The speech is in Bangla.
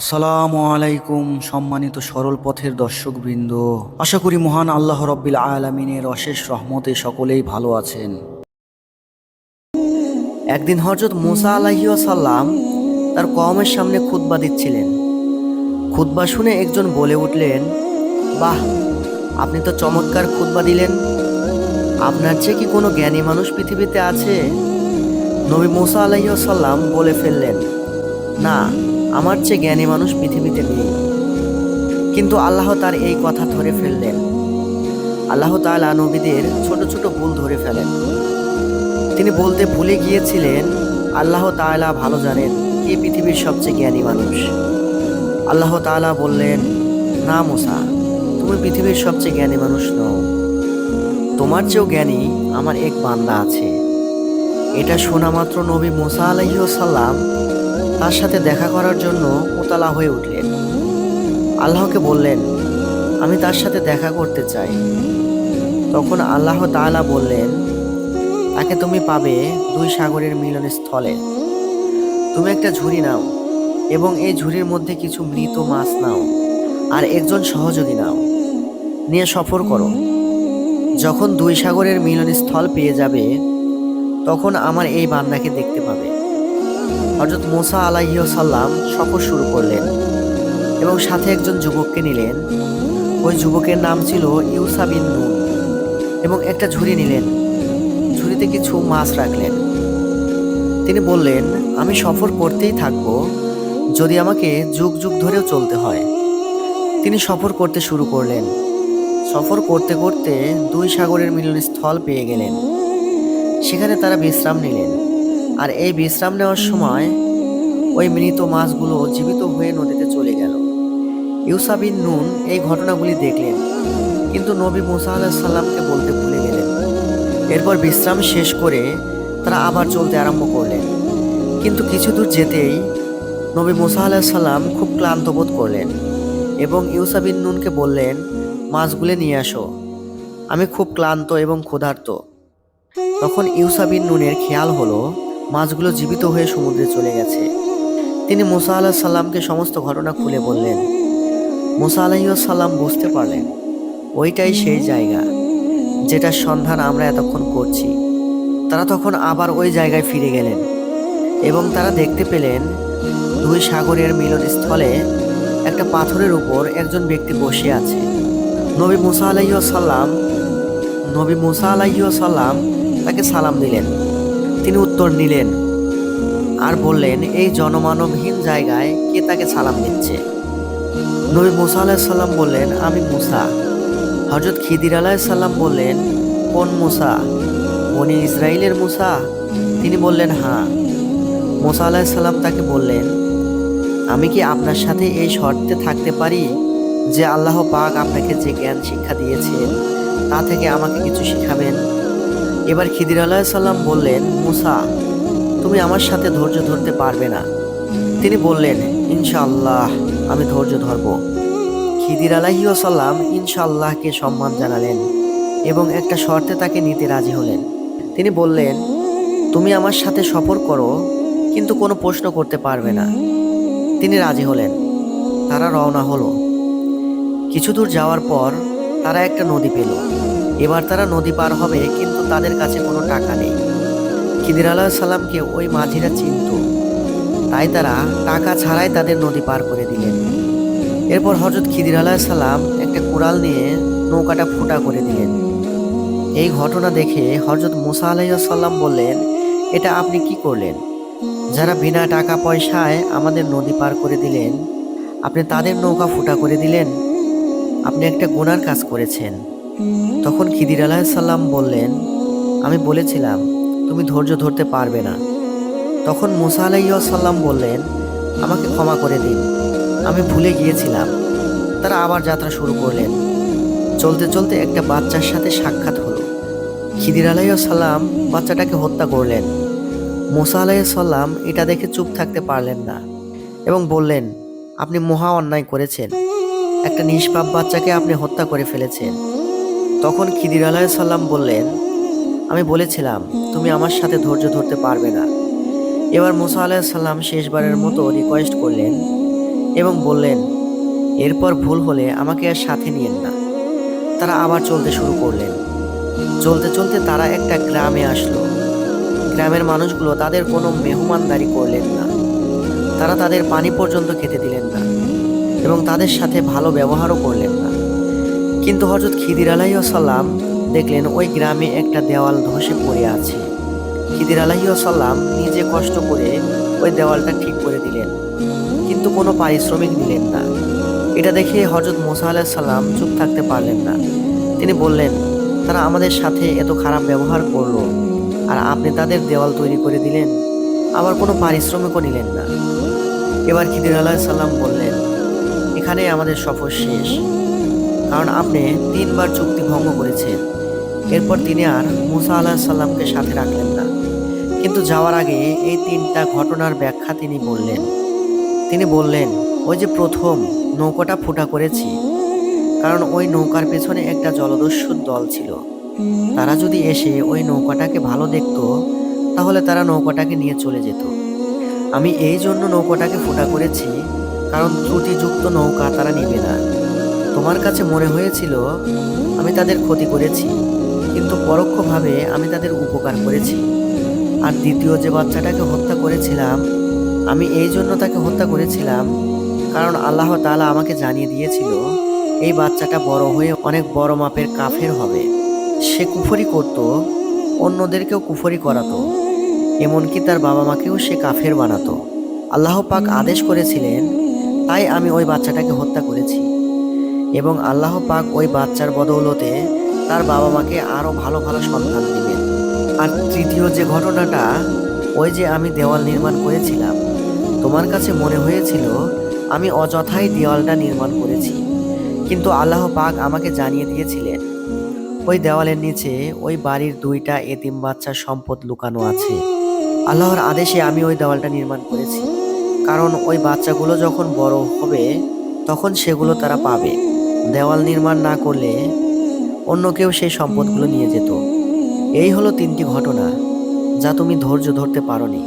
আসসালামু আলাইকুম সম্মানিত সরল পথের দর্শকবৃন্দ। আশা করি মহান আল্লাহ রব্বিল আলমিনের অশেষ রহমতে সকলেই ভালো আছেন। একদিন হজরত মুসা আলাহিসাল্লাম তার কওমের সামনে খুতবা দিচ্ছিলেন। খুতবা শুনে একজন বলে উঠলেন, বাহ, আপনি তো চমৎকার খুতবা দিলেন। আপনার চেয়ে কি কোনো জ্ঞানী মানুষ পৃথিবীতে আছে? নবী মুসা আলাইসাল্লাম বলে ফেললেন না, আমার চেয়ে জ্ঞানী মানুষ পৃথিবীতে নেই। কিন্তু আল্লাহ তার এই কথা ধরে ফেললেন। আল্লাহ তাআলা নবীদের ছোট ছোট ভুল ধরে ফেলেন। তিনি বলতে ভুলে গিয়েছিলেন, আল্লাহ তাআলা ভালো জানেন কে পৃথিবীর সবচেয়ে জ্ঞানী মানুষ। আল্লাহ তাআলা বললেন, না মোসা, তুমি পৃথিবীর সবচেয়ে জ্ঞানী মানুষ নও। তোমার চেয়েও জ্ঞানী আমার এক বান্দা আছে। এটা শোনা মাত্র নবী মোসা আলাইসাল্লাম তার সাথে দেখা করার জন্য উতলা হয়ে উঠলেন। আল্লাহকে বললেন, আমি তার সাথে দেখা করতে চাই। তখন আল্লাহ তাআলা বললেন, তাকে তুমি পাবে দুই সাগরের মিলন স্থলে তুমি একটা ঝুড়ি নাও এবং এই ঝুড়ির মধ্যে কিছু মৃত মাছ নাও আর একজন সহযোগী নাও। নিয়ে সফর করো। যখন দুই সাগরের মিলন স্থল পেয়ে যাবে, তখন আমার এই বান্দাকে দেখতে পাবে। হজরত মোসা আলাইসাল্লাম সফর শুরু করলেন এবং সাথে একজন যুবককে নিলেন। ওই যুবকের নাম ছিল ইউসা বিন নুন এবং একটা ঝুড়ি নিলেন। ঝুড়িতে কিছু মাছ রাখলেন। তিনি বললেন, আমি সফর করতেই থাকব, যদি আমাকে যুগ যুগ ধরেও চলতে হয়। তিনি সফর করতে শুরু করলেন। সফর করতে করতে দুই সাগরের মিলন স্থল পেয়ে গেলেন। সেখানে তারা বিশ্রাম নিলেন। আর এই বিশ্রাম নেওয়ার সময় ওই মৃত মাছগুলো জীবিত হয়ে নদীতে চলে গেল। ইউসাবিন নুন এই ঘটনাগুলি দেখলেন, কিন্তু নবী মুসা আল্লাহ সাল্লামকে বলতে ভুলে গেলেন। এরপর বিশ্রাম শেষ করে তারা আবার চলতে আরম্ভ করলেন। কিন্তু কিছু দূর যেতেই নবী মুসা আল্লাহ সাল্লাম খুব ক্লান্ত বোধ করলেন এবং ইউসাবিন নুনকে বললেন, মাছগুলো নিয়ে আসো। আমি খুব ক্লান্ত এবং ক্ষুধার্ত। তখন ইউসাবিন নুনের খেয়াল হলো মাছগুলো জীবিত হয়ে সমুদ্রে চলে গেছে। তিনি মোসা আল্লাহ সাল্লামকে সমস্ত ঘটনা খুলে বললেন। মোসা আলাহিসাল্লাম বুঝতে পারলেন, ওইটাই সেই জায়গা যেটার সন্ধান আমরা এতক্ষণ করছি। তারা তখন আবার ওই জায়গায় ফিরে গেলেন এবং তারা দেখতে পেলেন দুই সাগরের মিলনস্থলে একটা পাথরের উপর একজন ব্যক্তি বসে আছে। নবী মুসা আলাইসাল্লাম নবী মুসা আলাইসাল্লাম তাকে সালাম দিলেন। তিনি উত্তর নিলেন আর বললেন, এই জনমানবহীন জায়গায় কে তাকে সালাম দিচ্ছে? নবী মুসা আলাহিসাল্লাম বললেন, আমি মুসা। হজরত খিদির আলাহিসাল্লাম বললেন, কোন মুসা? বনি ইসরায়েলের মুসা। তিনি বললেন হ্যাঁ। মুসা আলাহিসাল্লাম তাকে বললেন, আমি কি আপনার সাথে এই শর্তে থাকতে পারি যে আল্লাহ পাক আপনাকে যে জ্ঞান শিক্ষা দিয়েছেন, তা থেকে আমাকে কিছু শিখাবেন? এবার খিদির আলাহিসাল্লাম বললেন, মুসা, তুমি আমার সাথে ধৈর্য ধরতে পারবে না। তিনি বললেন, ইনশাআল্লাহ, আমি ধৈর্য ধরব। খিদির আলাহি সাল্লাম ইনশাআল্লাহকে সম্মান জানালেন এবং একটা শর্তে তাকে নিতে রাজি হলেন। তিনি বললেন, তুমি আমার সাথে সফর করো, কিন্তু কোনো প্রশ্ন করতে পারবে না। তিনি রাজি হলেন। তারা রওনা হলো। কিছু দূর যাওয়ার পর তারা একটা নদী পেল। এবার তারা নদী পার হবে, কিন্তু তাদের কাছে কোনো টাকা নেই। খিদির আলাহ সাল্লামকে ওই মাঝিরা চিনত। তাই তারা টাকা ছাড়াই তাদের নদী পার করে দিলেন। এরপর হজরত খিদির সাল্লাম একটা কোরাল নিয়ে নৌকাটা ফুটা করে দিলেন। এই ঘটনা দেখে হজরত মুসা আলাইসাল্লাম বললেন, এটা আপনি কি করলেন? যারা বিনা টাকা পয়সায় আমাদের নদী পার করে দিলেন, আপনি তাদের নৌকা ফুটা করে দিলেন? আপনি একটা গুনার কাজ করেছেন। তখন খিদির আলাহিসাল্লাম বললেন, আমি বলেছিলাম, তুমি ধৈর্য ধরতে পারবে না। তখন মুসা আলাইসাল্লাম বললেন, আমাকে ক্ষমা করে দিন। আমি ভুলে গিয়েছিলাম। তারা আবার যাত্রা শুরু করলেন। চলতে চলতে একটা বাচ্চার সাথে সাক্ষাৎ হলো। খিদির আলাইসাল্লাম বাচ্চাটাকে হত্যা করলেন। মুসা আলাইসাল্লাম এটা দেখে চুপ থাকতে পারলেন না এবং বললেন, আপনি মহা অন্যায় করেছেন। একটা নিষ্পাপ বাচ্চাকে আপনি হত্যা করে ফেলেছেন। তখন খিদির আলাইসাল্লাম বললেন, আমি বলেছিলাম, তুমি আমার সাথে ধৈর্য ধরতে পারবে না। এবার মুসা আলাহিসাল্লাম শেষবারের মতো রিকোয়েস্ট করলেন এবং বললেন, এরপর ভুল হলে আমাকে আর সাথে নিয়েন না। তারা আবার চলতে শুরু করলেন। চলতে চলতে তারা একটা গ্রামে আসলো। গ্রামের মানুষগুলো তাদের কোনো মেহমানদারি করলেন না। তারা তাদের পানি পর্যন্ত খেতে দিলেন না এবং তাদের সাথে ভালো ব্যবহারও করলেন কিন্তু হজরত খিদির আলাইসাল্লাম দেখলেন ওই গ্রামে একটা দেওয়াল ধসে পড়ে আছে। খিদির আলাইসাল্লাম নিজে কষ্ট করে ওই দেওয়ালটা ঠিক করে দিলেন, কিন্তু কোনো পারিশ্রমিক দিলেন না। এটা দেখে হজরত মোসা আলাহিসাল্লাম চুপ থাকতে পারলেন না। তিনি বললেন, তারা আমাদের সাথে এত খারাপ ব্যবহার করল, আর আপনি তাদের দেওয়াল তৈরি করে দিলেন, আবার কোনো পারিশ্রমিকও নিলেন না। এবার খিদির আলাহিসাল্লাম বললেন এখানে আমাদের সফর শেষ। কারণ আপনি তিনবার চুক্তি ভঙ্গ করেছেন। এরপর তিনি আর মুসা আল্লাহ সাল্লামকে সাথে রাখলেন না। কিন্তু যাওয়ার আগে এই তিনটা ঘটনার ব্যাখ্যা তিনি বললেন। তিনি বললেন, ওই যে প্রথম নৌকাটা ফুটা করেছি, কারণ ওই নৌকার পেছনে একটা জলদস্যুর দল ছিল। তারা যদি এসে ওই নৌকাটাকে ভালো দেখত, তাহলে তারা নৌকাটাকে নিয়ে চলে যেত। আমি এই জন্য নৌকাটাকে ফুটা করেছি, কারণ ত্রুটিযুক্ত নৌকা তারা নিবে না। তোমার কাছে মনে হয়েছিল, আমি তাদের ক্ষতি করেছি, কিন্তু পরোক্ষভাবে আমি তাদের উপকার করেছি। আর দ্বিতীয় যে বাচ্চাটাকে হত্যা করেছিলাম, আমি এই জন্য তাকে হত্যা করেছিলাম, কারণ আল্লাহ তাআলা আমাকে জানিয়ে দিয়েছিল, এই বাচ্চাটা বড় হয়ে অনেক বড় মাপের কাফের হবে। সে কুফরি করত, অন্যদেরকেও কুফরি করাতো, এমনকি তার বাবা মাকেও সে কাফের বানাতো। আল্লাহ পাক আদেশ করেছিলেন, তাই আমি ওই বাচ্চাটাকে হত্যা করেছি। এবং আল্লাহ পাক ওই বাচ্চার বদৌলতে তার বাবা মাকে আরও ভালো ভালো সন্তান দিবেন। আর তৃতীয় যে ঘটনাটা, ওই যে আমি দেওয়াল নির্মাণ করেছিলাম, তোমার কাছে মনে হয়েছিল আমি অযথাই দেওয়ালটা নির্মাণ করেছি, কিন্তু আল্লাহ পাক আমাকে জানিয়ে দিয়েছিলেন, ওই দেওয়ালের নিচে ওই বাড়ির দুইটা এতিম বাচ্চার সম্পদ লুকানো আছে। আল্লাহর আদেশে আমি ওই দেওয়ালটা নির্মাণ করেছি, কারণ ওই বাচ্চাগুলো যখন বড় হবে, তখন সেগুলো তারা পাবে। দেওয়াল নির্মাণ না করলে অন্য কেউ সেই সম্পদগুলো নিয়ে যেত। এই হলো তিনটি ঘটনা, যা তুমি ধৈর্য ধরতে পারোনি।